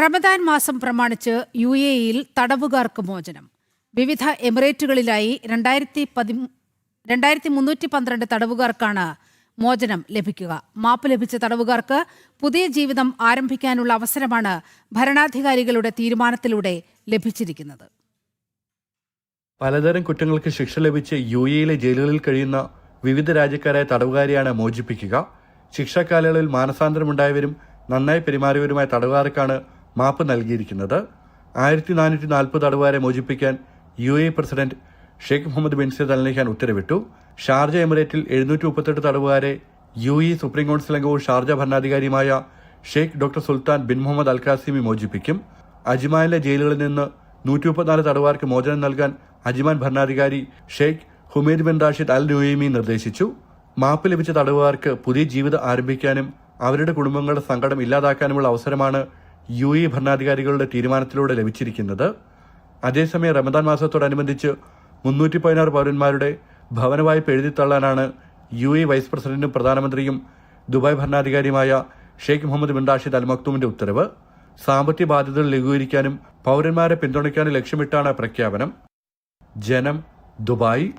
റമദാൻ മാസം പ്രമാണിച്ച് U A ഇയിൽ തടവുകാർക്ക് മോചനം. വിവിധ എമിറേറ്റുകളിലായി രണ്ടായിരത്തി പതി രണ്ടായിരത്തി മുന്നൂറ്റി പന്ത്രണ്ട് തടവുകാർക്കാണ് മോചനം ലഭിക്കുക. മാപ്പ് ലഭിച്ച തടവുകാർക്ക് പുതിയ ജീവിതം ആരംഭിക്കാനുള്ള അവസരമാണ് ഭരണാധികാരികളുടെ തീരുമാനത്തിലൂടെ ലഭിച്ചിരിക്കുന്നത്. പലതരം കുറ്റങ്ങൾക്ക് ശിക്ഷ ലഭിച്ച് യു എയിലെ ജയിലുകളിൽ കഴിയുന്ന വിവിധ രാജ്യക്കാരായ തടവുകാരെയാണ് മോചിപ്പിക്കുക. ശിക്ഷാ കാലയളവിൽ മാനസാന്തരമുണ്ടായവരും നന്നായി പെരുമാറിയവരുമായ തടവുകാർക്കാണ് മാപ്പ് നൽകിയിരിക്കുന്നത്. ആയിരത്തി നാനൂറ്റി നാൽപ്പത് തടവുകാരെ മോചിപ്പിക്കാൻ U A president Sheikh Mohammed bin Zayed al ഉത്തരവിട്ടു. ഷാർജ എമിറേറ്റിൽ എഴുന്നൂറ്റി മുപ്പത്തെട്ട് തടവുകാരെ യു ഇ സുപ്രീം കൗൺസിൽ അംഗവും Sharjah ഭരണാധികാരിയുമായ Sheikh doctor Sultan bin Mohammed al Qasimi മോചിപ്പിക്കും. അജ്മാനിലെ ജയിലുകളിൽ നിന്ന് നൂറ്റി മുപ്പത്തിനാല് തടവുകാർക്ക് മോചനം നൽകാൻ അജ്മാൻ ഭരണാധികാരി Sheikh Humaid bin Rashid Al Nuaimi നിർദ്ദേശിച്ചു. മാപ്പ് ലഭിച്ച തടവുകാർക്ക് പുതിയ ജീവിതം ആരംഭിക്കാനും അവരുടെ കുടുംബങ്ങളുടെ സങ്കടം ഇല്ലാതാക്കാനുമുള്ള അവസരമാണ് യു എ ഭരണാധികാരികളുടെ തീരുമാനത്തിലൂടെ ലഭിച്ചിരിക്കുന്നത്. അതേസമയം റമദാൻ മാസത്തോടനുബന്ധിച്ച് മുന്നൂറ്റി പതിനാറ് പൗരന്മാരുടെ ഭവന വായ്പ എഴുതിത്തള്ളാനാണ് യു എ വൈസ് പ്രസിഡന്റും പ്രധാനമന്ത്രിയും Dubai ഭരണാധികാരിയുമായ Sheikh Mohammed bin Rashid Al മക്തൂമിന്റെ ഉത്തരവ് സാമ്പത്തിക ബാധ്യതകൾ ലഘൂകരിക്കാനും പൗരന്മാരെ പിന്തുണയ്ക്കാനും ലക്ഷ്യമിട്ടാണ് പ്രഖ്യാപനം. ജനം ദുബായ്.